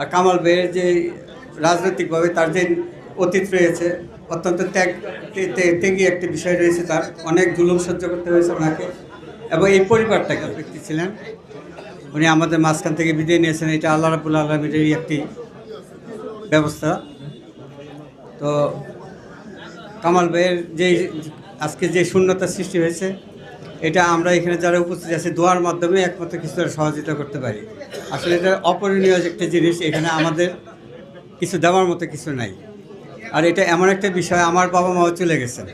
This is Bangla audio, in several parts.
আর কামাল ভাইয়ের যে রাজনৈতিকভাবে তার যে অতীত রয়েছে, অত্যন্ত ত্যাগ ত্যাগী একটি বিষয় রয়েছে তার। অনেক জুলুম সহ্য করতে হয়েছে ওনাকে। এবং এই পরিবারটাকে ব্যক্তি ছিলেন। উনি আমাদের মাঝখান থেকে বিদায় নিয়েছেন। এটা আল্লাহ রাবুল আলমীরই একটি ব্যবস্থা। তো কামাল ভাইয়ের যে, আজকে যে শূন্যতা সৃষ্টি হয়েছে এটা আমরা এখানে যারা উপস্থিত আছি, দোয়ার মাধ্যমে একমাত্র কিছুটা সহযোগিতা করতে পারি। আসলে এটা অপরণীয় একটা জিনিস, এখানে আমাদের কিছু দেওয়ার মতো কিছু নাই। আর এটা এমন একটা বিষয়, আমার বাবা মাও চলে গেছেন।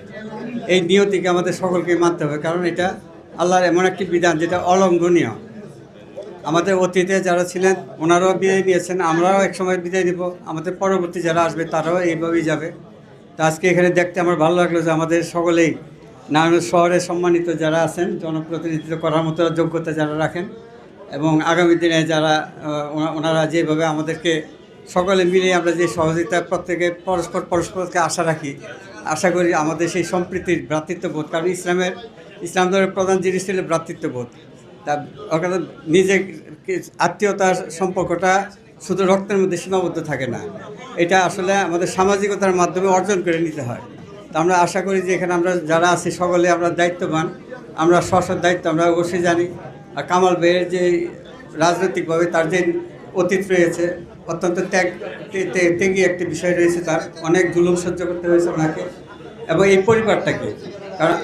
এই নিয়তিকে আমাদের সকলকে মানতে হবে, কারণ এটা আল্লাহর এমন একটি বিধান যেটা অলঙ্ঘনীয় আমাদের অতীতে যারা ছিলেন, ওনারাও বিদায় নিয়েছেন, আমরাও একসময় বিদায় দিব আমাদের পরবর্তী যারা আসবে, তারাও এইভাবেই যাবে। তো আজকে এখানে দেখতে আমার ভালো লাগল যে আমাদের সকলেই নারায়ণ শহরে সম্মানিত যারা আছেন, জনপ্রতিনিধিত্ব করার মতো যোগ্যতা যারা রাখেন এবং আগামী দিনে যারা ওনারা যেভাবে আমাদেরকে সকলে মিলে আমরা যে সহযোগিতা প্রত্যেকে পরস্পর পরস্পরকে আশা রাখি, আশা করি আমাদের সেই সম্প্রীতির ভ্রাতৃত্ববোধ, কারণ ইসলামের, ইসলাম ধর্মের প্রধান জিনিস ছিল ভ্রাতৃত্ববোধ। তা অর্থাৎ নিজে আত্মীয়তার সম্পর্কটা শুধু রক্তের মধ্যে সীমাবদ্ধ থাকে না, এটা আসলে আমাদের সামাজিকতার মাধ্যমে অর্জন করে নিতে হয়। আমরা আশা করি যে এখানে আমরা যারা আছি সকলে আমরা দায়িত্ববান। আমরা স্ব দায়িত্ব, আমরা অবশ্যই জানি। আর কামাল ভাইয়ের যে রাজনৈতিকভাবে তার যে অতীত রয়েছে, অত্যন্ত ত্যাগ, তে- তে- ত্যাগী একটি বিষয় রয়েছে তার। অনেক জুলুম সহ্য করতে হয়েছে ওনাকে। এবং এই পরিবারটাকে। কারণ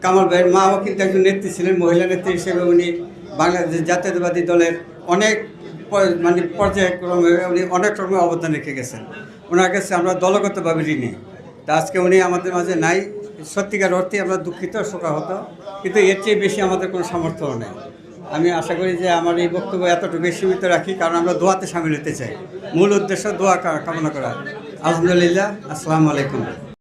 কামাল ভাইয়ের মাও কিন্তু একজন নেত্রী ছিলেন, মহিলা নেত্রী হিসেবে উনি বাংলাদেশ জাতীয়তাবাদী দলের অনেক মানে পর্যায়ক্রমে উনি অনেক রকমের অবদান রেখে গেছেন। ওনার কাছে আমরা দলগতভাবে ঋণী। তা আজকে উনি আমাদের মাঝে নাই। সত্যিকার অর্থে আমরা দুঃখিত, শোকাহত। কিন্তু এর চেয়ে বেশি আমাদের কোনো সমর্থন নেই। আমি আশা করি যে আমার এই বক্তব্য এতটুকু সীমিত রাখি, কারণ আমরা দোয়াতে সামিল হতে চাই। মূল উদ্দেশ্য দোয়া কামনা করা। আলহামদুলিল্লাহ, আসসালামু আলাইকুম।